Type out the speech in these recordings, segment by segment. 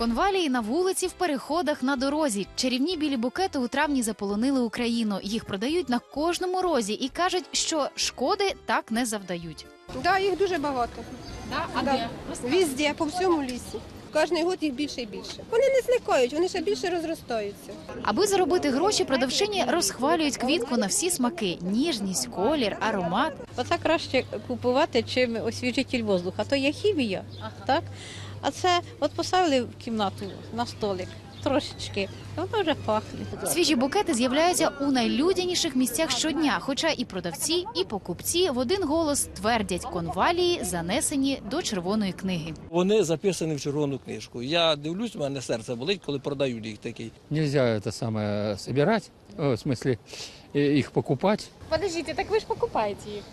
Конвалії на вулиці, в переходах, на дорозі. Чарівні білі букети у травні заполонили Україну. Їх продають на кожному розі і кажуть, що шкоди так не завдають. Да, їх дуже багато. А Да. Везде, по всьому лісі. Кожний год їх більше і більше. Вони не зникають, вони ще більше розростаються. Аби заробити гроші, продавчині розхвалюють квітку на всі смаки: ніжність, колір, аромат. Оце краще купувати, чим освіжитель воздуха. То є хімія, так? А це от поставили в кімнату на столик трошечки, і воно вже пахне. Свіжі букети з'являються у найлюдяніших місцях щодня. Хоча і продавці, і покупці в один голос твердять, конвалії занесені до червоної книги. Вони записані в червону книжку. Я дивлюсь, у мене серце болить, коли продають їх такий. Нельзя это самое собирать, э, в смысле э, их покупать. Подождите, так вы же покупаете их.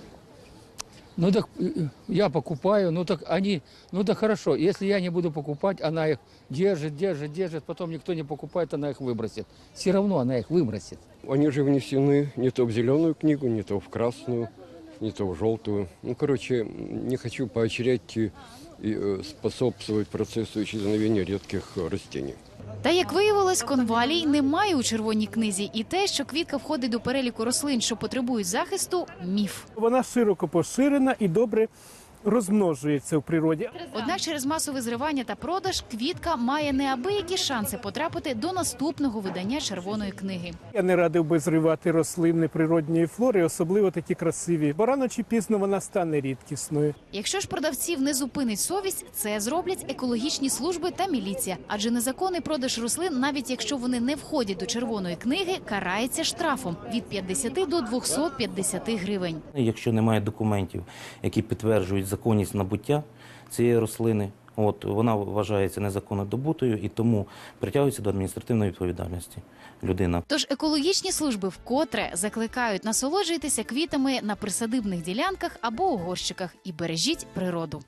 Ну так э, я покупаю, ну так они, ну да хорошо, если я не буду покупать, она их держит, держит, держит, потом никто не покупает, она их выбросит. Все равно она их выбросит. Они же внесены не то в зеленую книгу, не то в красную, не то в желтую. Ну, короче, не хочу поощрять и э, способствовать процессу исчезновения редких э, растений. Та як виявилось, конвалій немає у червоній книзі, і те, що квітка входить до переліку рослин, що потребують захисту, міф. Вона широко поширена і добре розмножується в природі. Однак через масове зривання та продаж квітка має неабиякі шанси потрапити до наступного видання червоної книги. Я не радив би зривати рослини природньої флори, особливо такі красиві, бо рано чи пізно вона стане рідкісною. Якщо ж продавців не зупинить совість, це зроблять екологічні служби та міліція. Адже незаконний продаж рослин, навіть якщо вони не входять до червоної книги, карається штрафом від 50 до 250 гривень. Якщо немає документів, які підтверджують законність набуття цієї рослини, от вона вважається незаконно добутою і тому притягується до адміністративної відповідальності людина. Тож екологічні служби вкотре закликають насолоджуйтеся квітами на присадибних ділянках або у горщиках і бережіть природу.